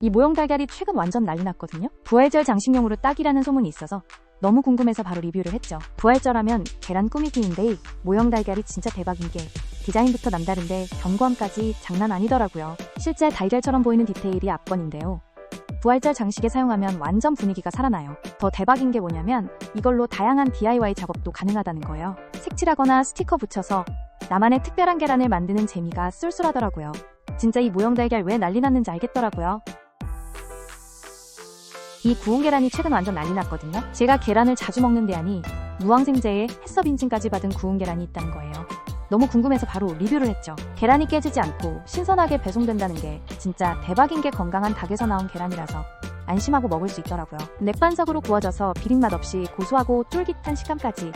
이 모형 달걀이 최근 완전 난리 났거든요. 부활절 장식용으로 딱이라는 소문이 있어서 너무 궁금해서 바로 리뷰를 했죠. 부활절하면 계란 꾸미기인데 모형 달걀이 진짜 대박인 게 디자인부터 남다른데 견고함까지 장난 아니더라고요. 실제 달걀처럼 보이는 디테일이 압권인데요. 부활절 장식에 사용하면 완전 분위기가 살아나요. 더 대박인 게 뭐냐면 이걸로 다양한 DIY 작업도 가능하다는 거예요. 색칠하거나 스티커 붙여서 나만의 특별한 계란을 만드는 재미가 쏠쏠하더라고요. 진짜 이 모형 달걀 왜 난리 났는지 알겠더라고요. 이 구운 계란이 최근 완전 난리 났거든요. 제가 계란을 자주 먹는 데 아니 무항생제에 햇섭 인증까지 받은 구운 계란이 있다는 거예요. 너무 궁금해서 바로 리뷰를 했죠. 계란이 깨지지 않고 신선하게 배송된다는 게 진짜 대박인 게 건강한 닭에서 나온 계란이라서 안심하고 먹을 수 있더라고요. 맥반석으로 구워져서 비린맛 없이 고소하고 쫄깃한 식감까지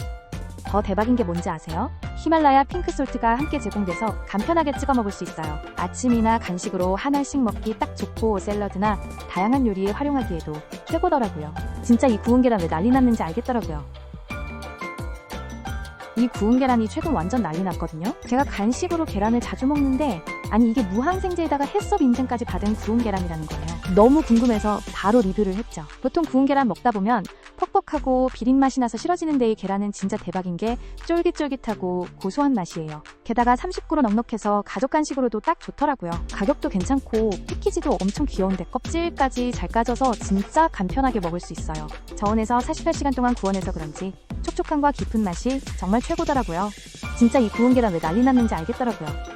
더 대박인 게 뭔지 아세요? 히말라야 핑크솔트가 함께 제공돼서 간편하게 찍어 먹을 수 있어요. 아침이나 간식으로 하나씩 먹기 딱 좋고 샐러드나 다양한 요리에 활용하기에도 최고더라고요. 진짜 이 구운 계란 왜 난리 났는지 알겠더라고요. 이 구운 계란이 최근 완전 난리 났거든요. 제가 간식으로 계란을 자주 먹는데 아니 이게 무항생제에다가 햇섭 인증까지 받은 구운 계란이라는 거예요. 너무 궁금해서 바로 리뷰를 했죠. 보통 구운 계란 먹다 보면 퍽퍽하고 비린 맛이 나서 싫어지는데 이 계란은 진짜 대박인 게 쫄깃쫄깃하고 고소한 맛이에요. 게다가 30kg 넉넉해서 가족 간식으로도 딱 좋더라고요. 가격도 괜찮고 패키지도 엄청 귀여운데 껍질까지 잘 까져서 진짜 간편하게 먹을 수 있어요. 저온에서 48시간 동안 구워내서 그런지 촉촉함과 깊은 맛이 정말 최고더라고요. 진짜 이 구운 계란 왜 난리 났는지 알겠더라고요.